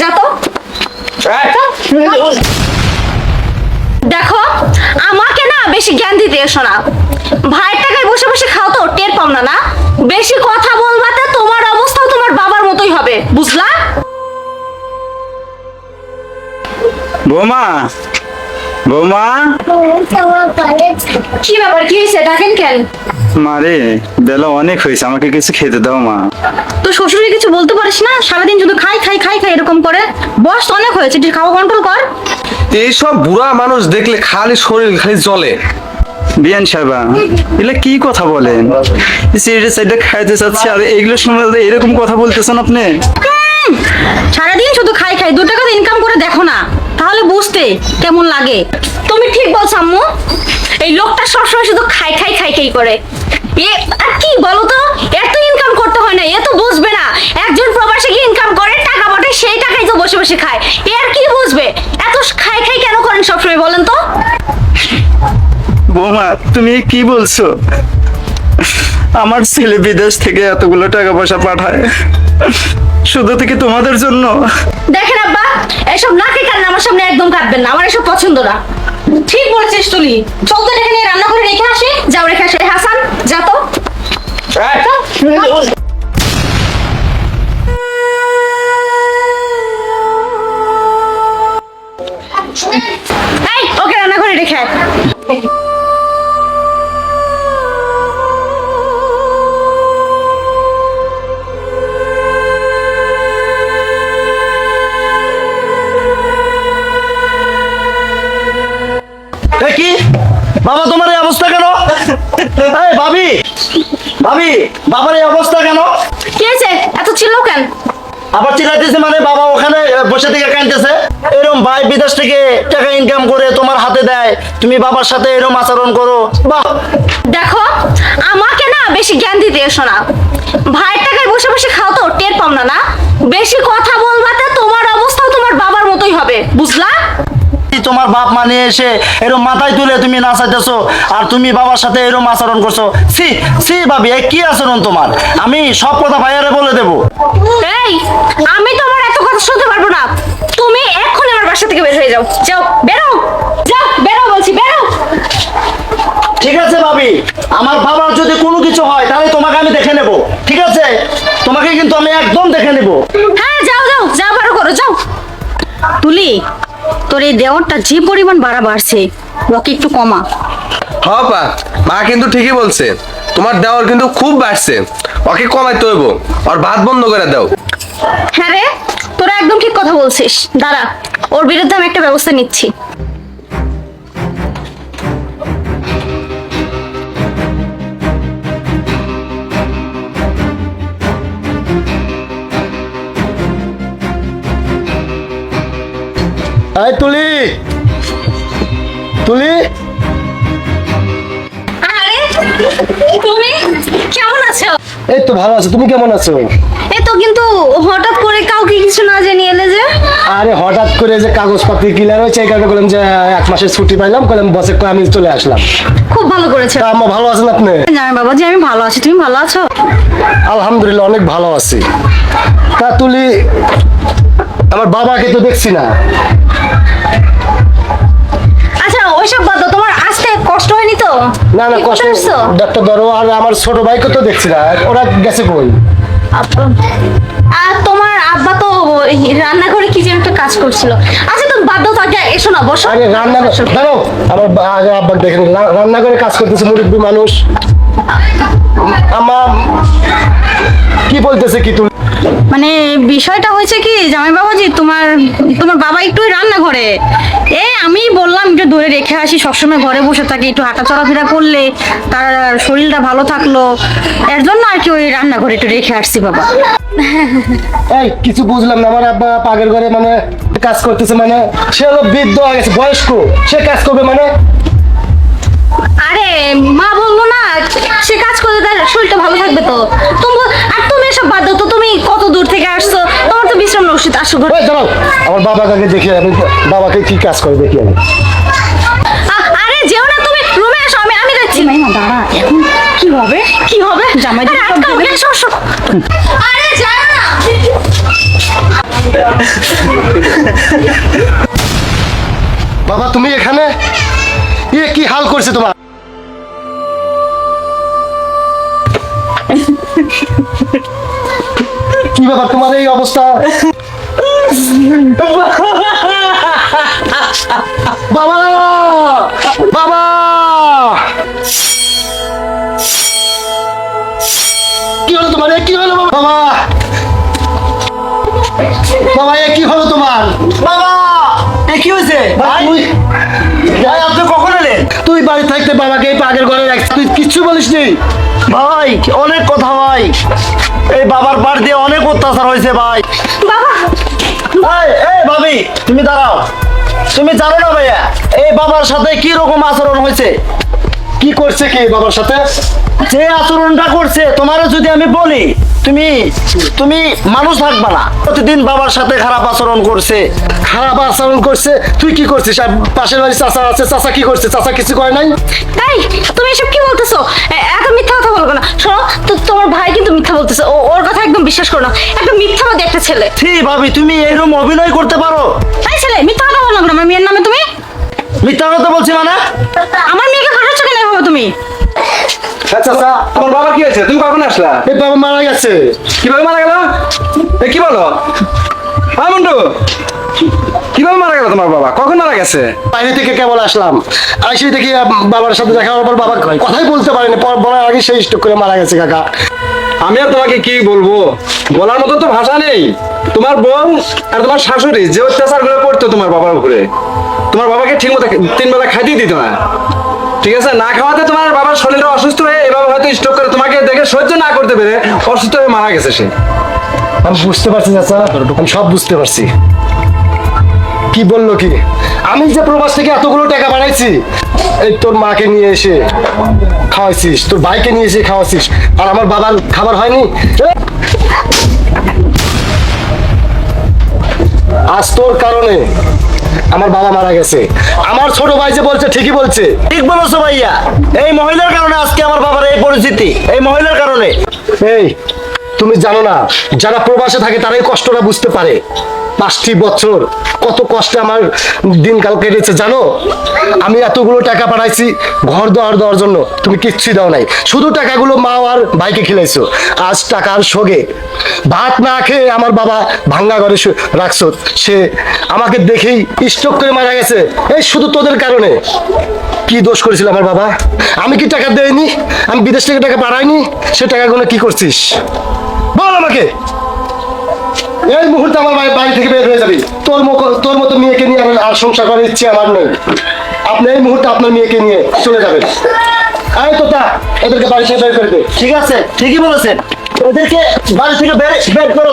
যা তো। দেখো আমাকে না বেশি জ্ঞান দিতে এসো না। ভাইয়ের টাকায় বসে বসে খাও তো টের পাও না না? বেশি কথা বলবাতে তোমার অবস্থাও তোমার বাবার মতোই হবে বুঝলা? বৌমা বৌমা। কি ব্যাপার কি হয়েছে? ডাকেন কেন? মারে বেলা অনেক হয়েছে আমাকে কিছু খেতে দাও মা। তো শ্বশুরে কিছু বলতে পারিস না? সারাদিন শুধু খাই খাই খাই খাই এরকম করে। বয়স অনেক হয়েছে একটু খাওয়া কন্ট্রোল কর। এইসব বুড়া মানুষ দেখলে খালি শরীর খালি জ্বলে। বিয়ান সাহেবা এগুলো কি কথা বলেন? সিরিয়াস সাইডে খাইতে চাচ্ছি আর এইগুলো সময় এরকম কথা বলতেছেন আপনি। হুম, সারাদিন শুধু খাই খাই দু টাকা ইনকাম করে দেখো না। তাহলে বুঝতে কেমন লাগে। তুমি ঠিক বলছো আম্মু এই লোকটা সবসময় শুধু খাই খাই খাই খাই করে। আর কি বলো তো? এত ইনকাম করতে হয় না এ তো বুঝবে না। একজন প্রবাসী কি ইনকাম করে টাকা পাঠায় সেই টাকাই তো বসে বসে খায়। এ আর কি বুঝবে? এত খাই খাই কেন করেন সবসময় বলেন তো? বৌমা তুমি কি বলছো? আমার ছেলে বিদেশ থেকে এতগুলো টাকা পয়সা পাঠায়। শুধু থেকে তোমাদের জন্য। দেখেন আব্বা এসব নাকে কান আমার সামনে একদম কাটবেন না আমার এসব পছন্দ না। ঠিক বলেছিস তুলি। চল তো এখানে রান্না করে রেখে আসি। যাও রেখে আসে। হাসান যা তো। ওকে রান্না করে রেখে কি? বাবা তোমার এই অবস্থা কেন? এই ভাবি! ভাবি বাবার এই অবস্থা কেন? কি হয়েছে? এত চিল্লো কেন? আবার চিল্লাইতেছে মানে বাবা ওখানে বসে থেকে কাঁদতেছে। এরকম ভাই বিদেশ থেকে টাকা ইনকাম করে তোমার হাতে দেয়। তুমি বাবার সাথে এরকম আচরণ করো। বাহ! দেখো আমাকে না বেশি জ্ঞান দিতে এসো না। ভাইয়ের টাকায় বসে বসে খাও তো টের পাও না না? বেশি কথা বলবাতে তোমার অবস্থাও তোমার বাবার মতোই হবে বুঝলা? তোমার বাপ মানে এসে এরকম মাথায় তুলে তুমি নাচাইতেছো? আর তুমি বাবার সাথে এরকম আচরণ করছ? সি সি ভাবি এ কি আচরণ তোমার? আমি সব কথা ভাইয়ারে বলে দেবো। এই আমি তোমার এত কথা শুনতে পারব না। তুমি এক্ষুনি আমার বাসা থেকে বের হয়ে যাও। যাও বেরো যাও বেরো বলছি বেরো ঠিক আছে ভাবি আমার বাবার যদি কোনো কিছু হয় তাহলে তোমাকে আমি দেখে নেব। ঠিক আছে? তোমাকে কিন্তু আমি একদম দেখে নেব। হ্যাঁ যাও যাও যা পারো করো যাও। তুলি তোর এই দেওয়ারটা যে পরিমাণ বাড়া বাড়ছে ওকে একটু কমা। হপা মা কিন্তু ঠিকই বলছে। তোমার দেওয়ার কিন্তু খুব বাড়ছে। ওকে কমাইতে হইব আর ভাত বন্ধ করে দাও। হ্যাঁ রে তোরা একদম ঠিক কথা বলছিস। দাঁড়া ওর বিরুদ্ধে আমি একটা ব্যবস্থা নিচ্ছি। তুলি। তুলি। তুমি কেমন আছো? এই তো ভালো আছো তুমি কেমন আছো? এই তো কিন্তু হঠাৎ করে কাউকে কিছু না জানিয়ে এলে যে? আরে হঠাৎ করে যে কাগজপত্র ক্লিয়ার হয়েছে এই কারণে বললাম যে এক মাসের ছুটি পাইলাম বললাম বসে আমি চলে আসলাম। খুব ভালো করেছ। আম্মা ভালো আছেন আপনি? জামাই বাবাজি আমি ভালো আছি। তুমি ভালো আছো? আলহামদুলিল্লাহ অনেক ভালো আছি। তা তুলি আমার বাবাকে তো দেখছি না। আচ্ছা ওইসব বাদ দাও, না না কষ্ট ডাক্তার ধরো আর আমার ছোট ভাইকে তো দেখছি না। ওরা গেছে কই? আর তোমার আব্বা তো রান্নাঘরে কি যেন একটা কাজ করছিল। আচ্ছা তুমি বাদ দাও আগে এসো না বসো। আরে রান্না দাঁড়াও আমার আগে আব্বা দেখেন রা- রান্না করে কাজ করতেছে মুরব্বী মানুষ। আমার কি বলতেছে কি তুমি? মানে বিষয়টা হয়েছে কি জামাই বাবাজি তোমার তোমার বাবা একটু ওই রান্নাঘরে। এ আমি বললাম একটু ধরে রেখে আসি সবসময় ঘরে বসে থাকি একটু হাঁটা চলাফেরা করলে তার শরীরটা ভালো থাকল। এর জন্য আর কি ওই রান্নাঘরে একটু রেখে আসছি বাবা। এই কিছু বুঝলাম না আমার আব্বা পাগের ঘরে মানে কাজ করতেছে মানে সে হলো বৃদ্ধ হয়ে গেছে বয়স্ক সে কাজ করবে মানে? আরে মা বলল না সে কাজ করলে তার শরীরটা ভালো থাকবে তো। তুমি এসব বাদ দাও তো তুমি কত দূর থেকে আসছো তোমার রসিদ আসো ঘরে ওই দাঁড়াও আমার বাবাকে আগে দেখি আমি বাবাকে কি কাজ করে দেখি আমি। আরে যেও না তুমি রুমে এসো আমি আমি যাচ্ছি। মাইমা দাঁড়া এখন কি হবে? কি হবে? জামাই আরে আটকাও এসো এসো আরে যাও না। বাবা তুমি এখানে? এ কি হাল করছে তোমার? কি বাবা তোমার এই অবস্থা? বাবা বাবা কি হলো তোমার কি হলো বাবা বাবা কি হলো তোমার বাবা কি হয়েছে ভাই ভাই আপনি কখন এলেন তুই বাড়ি থাকতে বাবাকে পাগের ঘরে রাখছিস তুই কিচ্ছু বলিস ভাই অনেক কথা ভাই এই বাবার বাড়ি দিয়ে অনেক অত্যাচার হয়েছে ভাই এই, এই ভাবি তুমি দাঁড়াও। তুমি জানো না ভাইয়া এই বাবার সাথে কি রকম আচরণ হয়েছে? কি করছে কি বাবার সাথে? যে আচরণটা করছে তোমারও যদি আমি বলি তুমি তুমি মানুষ থাকবা না। প্রতিদিন বাবার সাথে খারাপ আচরণ করছে। খারাপ আচরণ করছে? তুই কি করছিস? পাশের বাড়ি চাচা আছে চাচা কি করছে? চাচা কিছু করে নাই? তাই তুমি এসব কি বলতেছো? এত মিথ্যা কথা বলব না। শোনো মিথ্যা বলতেছে। ও ওর কথা একদম বিশ্বাস করো না। একটা মিথ্যাবাদী একটা ছেলে। ঠিক ভাবি তুমি এরকম অভিনয় করতে পারো। তাই ছেলে মিথ্যা কথা বলো না আমার মেয়ের নামে তুমি? মিথ্যা কথা বলছি মানে? আমার মেয়েকে ফাটাচ্ছ কেন এভাবে তুমি? আচ্ছা আচ্ছা তোমার বাবা কি হয়েছে? তুমি কখন আসলা? এই বাবা মারা গেছে। কীভাবে মারা গেল? এ কি বলো? হ্যাঁ মন্টু কীভাবে মারা গেল তোমার বাবা? কখন মারা গেছে? বাইরে থেকে কেবল আসলাম। আসি দেখি বাবার সাথে দেখা হওয়ার পর বাবা কথাই বলতে পারেনি। পর বলার আগে সেই স্ট্রোক করে মারা গেছে কাকা। আমি আর তোমাকে কি বলব? বলার মতো তো ভাষা নেই। তোমার বোন আর তোমার শাশুড়ি যে অত্যাচার করে পড়তো তোমার বাবার উপরে তোমার বাবাকে ঠিক মতো তিন বেলা খাইতেই দিত না। ঠিক আছে? না খাওয়াতে তোমার বাবার শরীর অসুস্থ হয়ে এভাবে হয়তো স্ট্রোক করে তোমাকে দেখে সহ্য না করতে পেরে অসুস্থ হয়ে মারা গেছে সে। আমি বুঝতে পারছি চাচা। আমি সব বুঝতে পারছি। কি বলল কি? আমি যে প্রবাস থেকে এতগুলো টাকা বানাইছি এই তোর মাকে নিয়ে এসে খাওয়াইছিস তোর ভাইকে নিয়ে এসে খাওয়াইছিস আর আমার বাবার খাবার হয়নি? আজ তোর কারণে আমার বাবা মারা গেছে। আমার ছোট ভাই যে বলছে ঠিকই বলছে। ঠিক বলছো ভাইয়া। এই মহিলার কারণে আজকে আমার বাবার এই পরিস্থিতি। এই মহিলার কারণে। এই তুমি জানো না, যারা প্রবাসে থাকে তারাই কষ্টটা বুঝতে পারে। পাঁচটি বছর, কত কষ্টে আমার দিনকাল কেটেছে, জানো? আমি এতগুলো টাকা পাঠাইছি ঘর দেওয়ার দেওয়ার জন্য, তুমি কিচ্ছুই দাও নাই। শুধু টাকাগুলো মা আর ভাইকে খেলাইছো, আজ টাকার সঙ্গে ভাত না খেয়ে আমার বাবা ভাঙ্গা ঘরে রাখছো। সে আমাকে দেখেই স্ট্রোক করে মারা গেছে। এই শুধু তোদের কারণে। কি দোষ করেছিল আমার বাবা? আমি কি টাকা দেয়নি আমি বিদেশ থেকে টাকা পাঠাইনি? সে টাকাগুলো কি করছিস? বল আমাকে। এই মুহূর্তে আমার বাড়ি থেকে বের হয়ে যাবি। তোর তোর মতো মেয়েকে নিয়ে আমার আর সংসার করার ইচ্ছে আমার নেই। আপনি এই মুহূর্তে আপনার মেয়েকে নিয়ে চলে যাবেন। আয় তোতা এদেরকে বাড়ি থেকে বের করে দে। ঠিক আছে, ঠিকই বলেছেন। ওদেরকে বাড়ি থেকে বের বের করো।